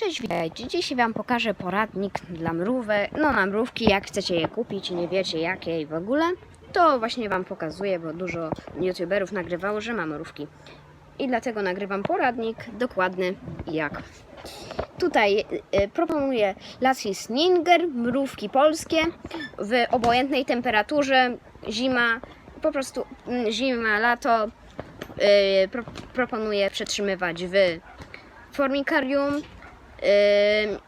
Cześć, witajcie. Dzisiaj Wam pokażę poradnik dla mrówek. No, na mrówki, jak chcecie je kupić i nie wiecie jakie i w ogóle. To właśnie Wam pokazuję, bo dużo youtuberów nagrywało, że ma mrówki. I dlatego nagrywam poradnik dokładny jak. Tutaj y, proponuję Lassie Sninger, mrówki polskie w obojętnej temperaturze, zima, po prostu mm, zima, lato. Y, pro, proponuję przetrzymywać w formikarium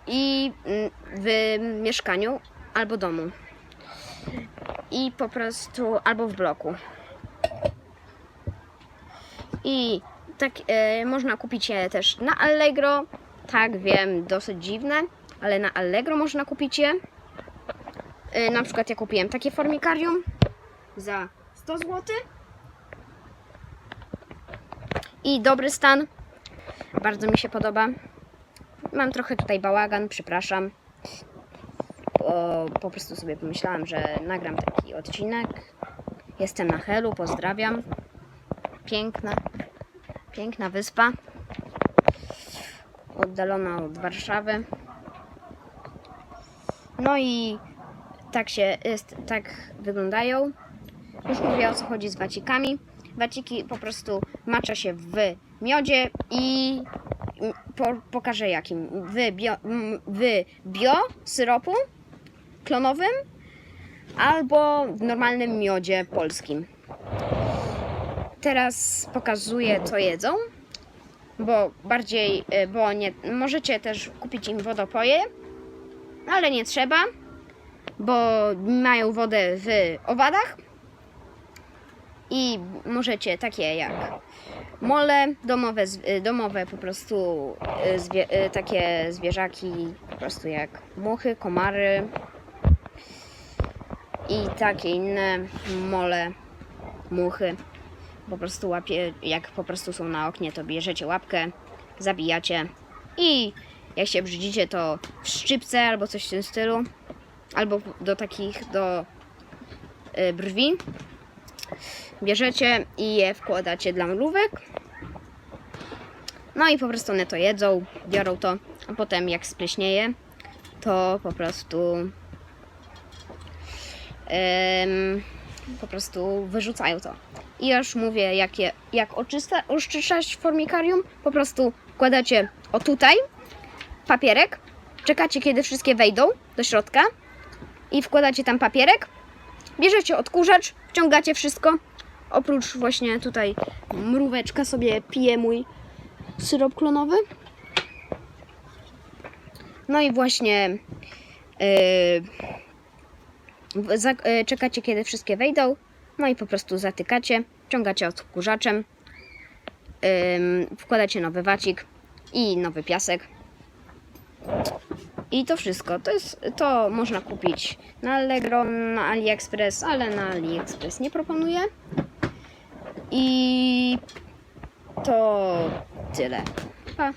i mm, w mieszkaniu albo domu. I po prostu albo w bloku. I tak y, można kupić je też na Allegro. Tak, wiem, dosyć dziwne, ale na Allegro można kupić je. Y, na przykład ja kupiłem takie formikarium za 100 zł. I dobry stan. Bardzo mi się podoba. Mam trochę tutaj bałagan, przepraszam. Po prostu sobie pomyślałam, że nagram taki odcinek. Jestem na Helu, pozdrawiam. Piękna, piękna wyspa. Oddalona od Warszawy. No i tak się jest, tak wyglądają. Już mówię o co chodzi z wacikami. Waciki po prostu macza się w miodzie i po, pokażę jakim. W bio, w bio syropu klonowym albo w normalnym miodzie polskim. Teraz pokazuję co jedzą, bo bardziej, y, bo nie, możecie też kupić im wodopoje, ale nie trzeba, bo mają wodę w owadach i możecie takie jak mole, domowe, y, domowe po prostu y, zwie, y, takie zwierzaki, po prostu jak muchy, komary i takie inne mole, muchy. Po prostu łapie, jak po prostu są na oknie, to bierzecie łapkę, zabijacie i jak się brzydzicie, to w szczypce albo coś w tym stylu, albo do takich, do brwi bierzecie i je wkładacie dla mrówek. No i po prostu one to jedzą, biorą to, a potem jak spleśnieje, to po prostu em, po prostu wyrzucają to. I już mówię, jak, je, jak oczysta, oczyszczać formikarium, po prostu wkładacie o tutaj papierek, czekacie kiedy wszystkie wejdą do środka i wkładacie tam papierek, bierzecie odkurzacz, wciągacie wszystko, oprócz właśnie tutaj mróweczka sobie pije mój syrop klonowy. No i właśnie yy, yy, czekacie kiedy wszystkie wejdą, no i po prostu zatykacie, wciągacie odkurzaczem, yy, wkładacie nowy wacik i nowy piasek. I to wszystko. To, jest, to można kupić na Allegro, na AliExpress, ale na AliExpress nie proponuję. I to tyle. Pa.